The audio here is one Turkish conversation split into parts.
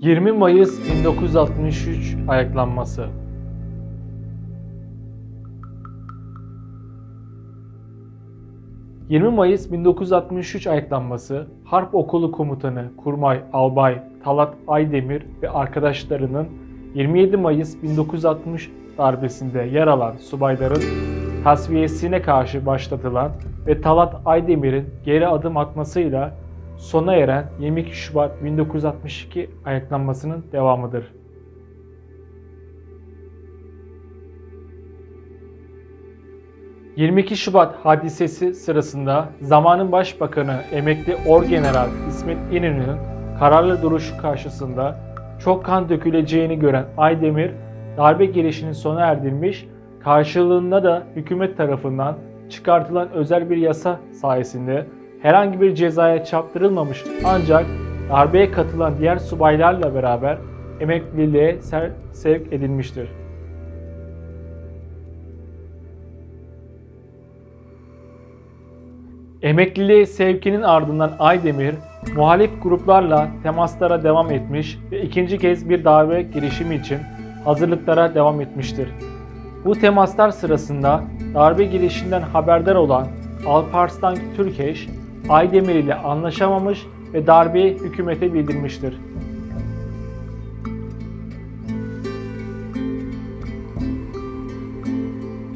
20 Mayıs 1963 ayaklanması. ...20 Mayıs 1963 ayaklanması... ...Harp Okulu Komutanı Kurmay Albay Talat Aydemir ve arkadaşlarının... ...27 Mayıs 1960 darbesinde yer alan subayların... ...tasfiyesine karşı başlatılan... ...ve Talat Aydemir'in geri adım atmasıyla sona eren 22 Şubat 1962 ayaklanmasının devamıdır. ...22 Şubat hadisesi sırasında zamanın başbakanı emekli Orgeneral İsmet İnönü'nün kararlı duruşu karşısında çok kan döküleceğini gören Aydemir darbe girişinin sona erdirmiş, karşılığında da hükümet tarafından çıkartılan özel bir yasa sayesinde herhangi bir cezaya çarptırılmamış ancak darbeye katılan diğer subaylarla beraber emekliliğe sevk edilmiştir. Emekliliğe sevkinin ardından Aydemir, muhalif gruplarla temaslara devam etmiş ve ikinci kez bir darbe girişimi için hazırlıklara devam etmiştir. Bu temaslar sırasında darbe girişinden haberdar olan Alparslan Türkeş, Aydemir ile anlaşamamış ve darbeyi hükümete bildirmiştir.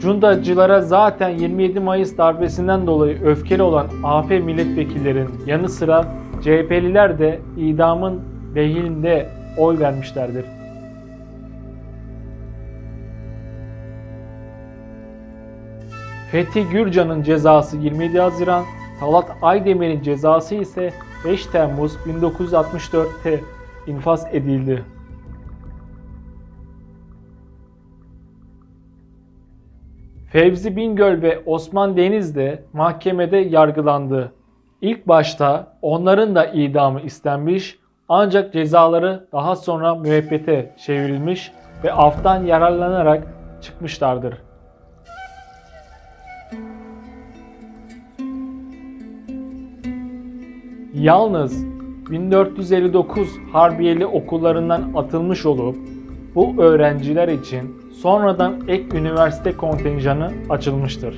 Cundacılara zaten 27 Mayıs darbesinden dolayı öfkeli olan AF milletvekillerin yanı sıra CHP'liler de idamın lehinde oy vermişlerdir. Fethi Gürcan'ın cezası 27 Haziran, Talat Aydemir'in cezası ise 5 Temmuz 1964'te infaz edildi. Fevzi Bingöl ve Osman Deniz de mahkemede yargılandı. İlk başta onların da idamı istenmiş ancak cezaları daha sonra müebbete çevrilmiş ve aftan yararlanarak çıkmışlardır. yalnız 1459 Harbiyeli okullarından atılmış olup bu öğrenciler için sonradan ek üniversite kontenjanı açılmıştır.